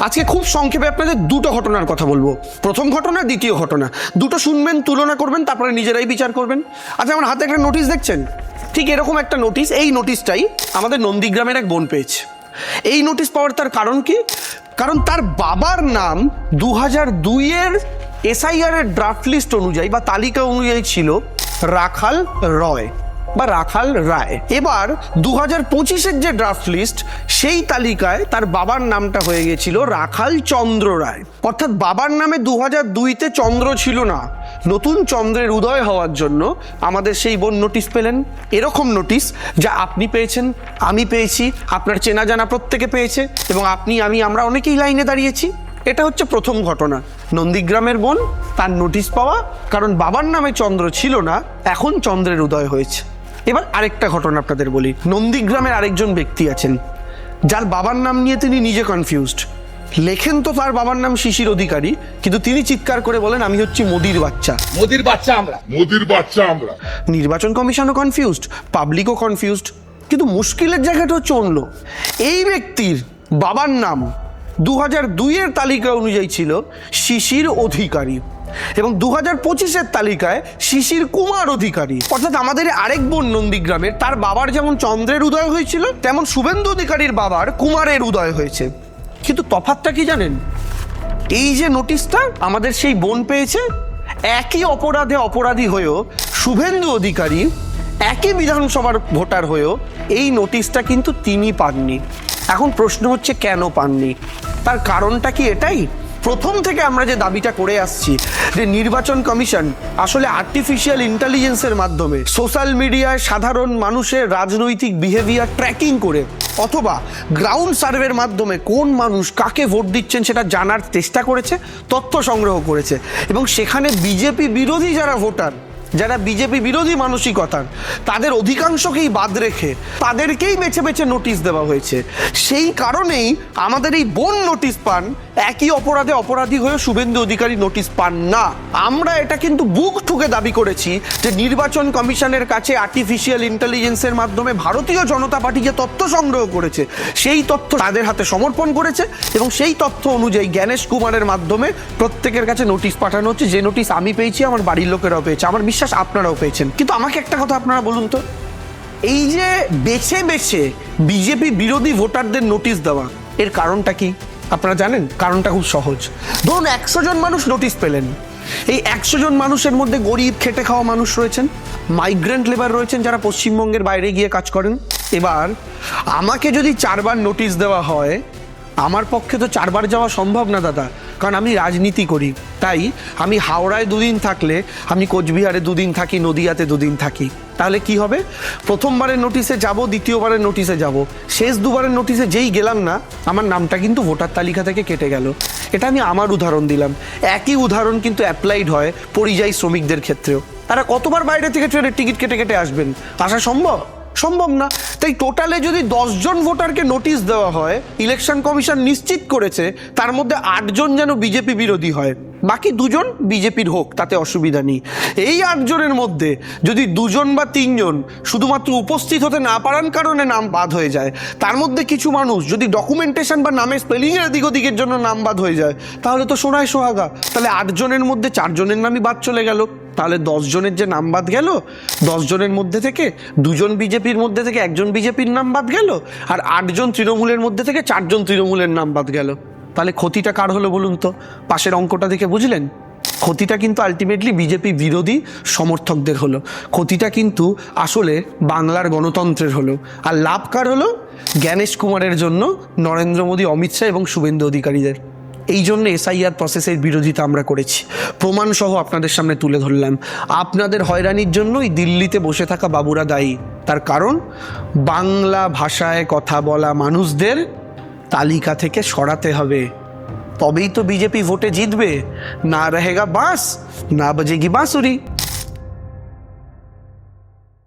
আজকে খুব সংক্ষেপে আপনাদের দুটো ঘটনার কথা বলব। প্রথম ঘটনা, দ্বিতীয় ঘটনা। দুটো শুনবেন, তুলনা করবেন, তারপরে নিজেরাই বিচার করবেন। আচ্ছা আমার হাতে একটা নোটিশ দেখছেন? ঠিক এরকম একটা নোটিশ এই নোটিশটাই আমাদের নন্দীগ্রামের এক বোন পেয়েছে। এই নোটিশ পাওয়ার তার কারণ কি? কারণ তার বাবার নাম দু হাজার দুইয়ের এসআইআর এর ড্রাফট লিস্ট অনুযায়ী বা তালিকা অনুযায়ী ছিল রাখাল রয়। বা রাখাল রায়। এবার দু হাজার পঁচিশের যে ড্রাফট লিস্ট সেই তালিকায় তার বাবার নামটা হয়ে গেছিল রাখাল চন্দ্র রায়। অর্থাৎ বাবার নামে দু হাজার দুইতে চন্দ্র ছিল না। নতুন চন্দ্রের উদয় হওয়ার জন্য আমাদের সেই বোন নোটিশ পেলেন। এরকম নোটিশ যা আপনি পেয়েছেন, আমি পেয়েছি, আপনার চেনা জানা প্রত্যেকে পেয়েছে, এবং আপনি, আমি, আমরা অনেকেই লাইনে দাঁড়িয়েছি। এটা হচ্ছে প্রথম ঘটনা। নন্দীগ্রামের বোন, তার নোটিশ পাওয়া, কারণ বাবার নামে চন্দ্র ছিল না, এখন চন্দ্রের উদয় হয়েছে। এবার আরেকটা ঘটনা আপনাদের বলি। নন্দীগ্রামের আরেকজন ব্যক্তি আছেন। যার বাবার নাম নিয়ে তিনি নিজে কনফিউজড লেখেন তো তার বাবার নাম শিশির অধিকারী কিন্তু তিনি চিৎকার করে বলেন আমি হচ্ছি মোদির বাচ্চা। মোদির বাচ্চা আমরা। মোদির বাচ্চা আমরা। নির্বাচন কমিশনও কনফিউজড পাবলিকও কনফিউজড কিন্তু মুশকিলের জায়গাটা হচ্ছে অন্য এই ব্যক্তির বাবার নাম দু হাজার দুইয়ের তালিকা অনুযায়ী ছিল শিশির অধিকারী এবং দু হাজার পঁচিশের তালিকায় শিশির কুমার অধিকারী। অর্থাৎ আমাদের আরেক বোন নন্দীগ্রামের, তার বাবার যেমন চন্দ্রের উদয় হয়েছিল, তেমন শুভেন্দু অধিকারীর বাবার কুমারের উদয় হয়েছে। কিন্তু তফাৎটা কি জানেন? এই যে নোটিশটা আমাদের সেই বোন পেয়েছে, একই অপরাধে অপরাধী হয়েও শুভেন্দু অধিকারী, একই বিধানসভার ভোটার হয়েও এই নোটিশটা কিন্তু তিনি পাননি। এখন প্রশ্ন হচ্ছে কেন পাননি? তার কারণটা কি এটাই? প্রথম থেকে আমরা যে দাবিটা করে আসছি, যে নির্বাচন কমিশন আসলে আর্টিফিশিয়াল ইন্টেলিজেন্সের মাধ্যমে সোশ্যাল মিডিয়ায় সাধারণ মানুষের রাজনৈতিক বিহেভিয়ার ট্র্যাকিং করে অথবা গ্রাউন্ড সার্ভের মাধ্যমে কোন মানুষ কাকে ভোট দিচ্ছেন সেটা জানার চেষ্টা করেছে, তথ্য সংগ্রহ করেছে এবং সেখানে বিজেপি বিরোধী যারা ভোটার যারা বিজেপি বিরোধী মানসিকতা তাদের অধিকাংশকেই বাদ রেখে তাদেরকেই বেছে বেছে নোটিশ দেওয়া হয়েছে। সেই কারণেই আমাদের এই বোন নোটিশ পান একই অপরাধে অপরাধী হয়ে শুভেন্দু অধিকারী নোটিশ পান না। আমরা এটা কিন্তু বুক ঠুকে দাবি করেছি যে নির্বাচন কমিশনের কাছে আর্টিফিশিয়াল ইন্টেলিজেন্সের মাধ্যমে ভারতীয় জনতা পার্টি যে তথ্য সংগ্রহ করেছে, সেই তথ্য তাদের হাতে সমর্পণ করেছে এবং সেই তথ্য অনুযায়ী জ্ঞানেশ কুমারের মাধ্যমে প্রত্যেকের কাছে নোটিশ পাঠানো হচ্ছে। যে নোটিশ আমি পেয়েছি, আমার বাড়ির লোকেরাও পেয়েছে, আমার বিশ্বাস আপনারাও পেয়েছেন। কিন্তু আমাকে একটা কথা আপনারা বলুন তো, এই যে বেছে বেছে বিজেপি বিরোধী ভোটারদের নোটিশ দেওয়া, এর কারণটা কি? আপনারা জানেন? কারণটা খুব সহজ। ধরুন একশো জন মানুষ নোটিশ পেলেন। এই একশো জন মানুষের মধ্যে গরিব, খেটে খাওয়া মানুষ রয়েছেন। মাইগ্রেন্ট লেবার রয়েছেন যারা পশ্চিমবঙ্গের বাইরে গিয়ে কাজ করেন। এবার, আমাকে যদি চারবার নোটিশ দেওয়া হয়, আমার পক্ষে তো চারবার যাওয়া সম্ভব না, দাদা। কারণ আমি রাজনীতি করি, তাই আমি হাওড়ায় দুদিন থাকলে, আমি কোচবিহারে দুদিন থাকি, নদিয়াতে দুদিন থাকি। তাহলে কি হবে? প্রথমবারের নোটিশে যাব, দ্বিতীয়বারের নোটিশে যাব। শেষ দুবারের নোটিশে যেই গেলাম না, আমার নামটা কিন্তু ভোটার তালিকা থেকে কেটে গেল। এটা আমি আমার উদাহরণ দিলাম। একই উদাহরণ কিন্তু অ্যাপ্লাইড হয় পরিযায়ী শ্রমিকদের ক্ষেত্রেও। তারা কতবার বাইরে থেকে ট্রেনের টিকিট কেটে কেটে আসবেন? আসা সম্ভব? সম্ভব না। তাই টোটালে যদি জন ভোটারকে নোটিশ দেওয়া হয়, ইলেকশন কমিশন নিশ্চিত করেছে, তার মধ্যে আটজন যেন বিজেপি বিরোধী হয়। বাকি দুজন বিজেপির হোক, তাতে অসুবিধা নেই। এই আটজনের মধ্যে যদি দুজন বা তিনজন শুধুমাত্র উপস্থিত হতে না পারার কারণে নাম বাদ হয়ে যায়, তার মধ্যে কিছু মানুষ যদি ডকুমেন্টেশন বা নামের স্পেলিংয়ের দিক ওদিকের জন্য নাম বাদ হয়ে যায়, তাহলে তো সোনায় সোহাগা। তাহলে আটজনের মধ্যে চারজনের নামই বাদ চলে গেল। তাহলে দশ জনের যে নাম বাদ গেল, দশ জনের মধ্যে থেকে দুজন বিজেপির মধ্যে থেকে একজন বিজেপির নাম বাদ গেল, আর আটজন তৃণমূলের মধ্যে থেকে চারজন তৃণমূলের নাম বাদ গেল। তাহলে ক্ষতিটা কার হলো বলুন তো? পাশের অঙ্কটা দেখে বুঝলেন? ক্ষতিটা কিন্তু আলটিমেটলি বিজেপি বিরোধী সমর্থকদের হলো। ক্ষতিটা কিন্তু আসলে বাংলার গণতন্ত্রের হলো। আর লাভ কার হলো? জ্ঞানেশ কুমারের জন্য নরেন্দ্র মোদী, অমিত শাহ এবং শুভেন্দু অধিকারীদের। এই জন্য এসআইআর প্রসেসের বিরোধিতা আমরা করেছি। প্রমাণসহ আপনাদের সামনে তুলে ধরলাম। আপনাদের হয়রানির জন্যই দিল্লিতে বসে থাকা বাবুরা দায়ী। তার কারণ, বাংলা ভাষায় কথা বলা মানুষদের তালিকা থেকে সরাতে হবে। তবেই তো বিজেপি ভোটে জিতবে। না রহেগা বাস না বাজেগি বাঁশুরি।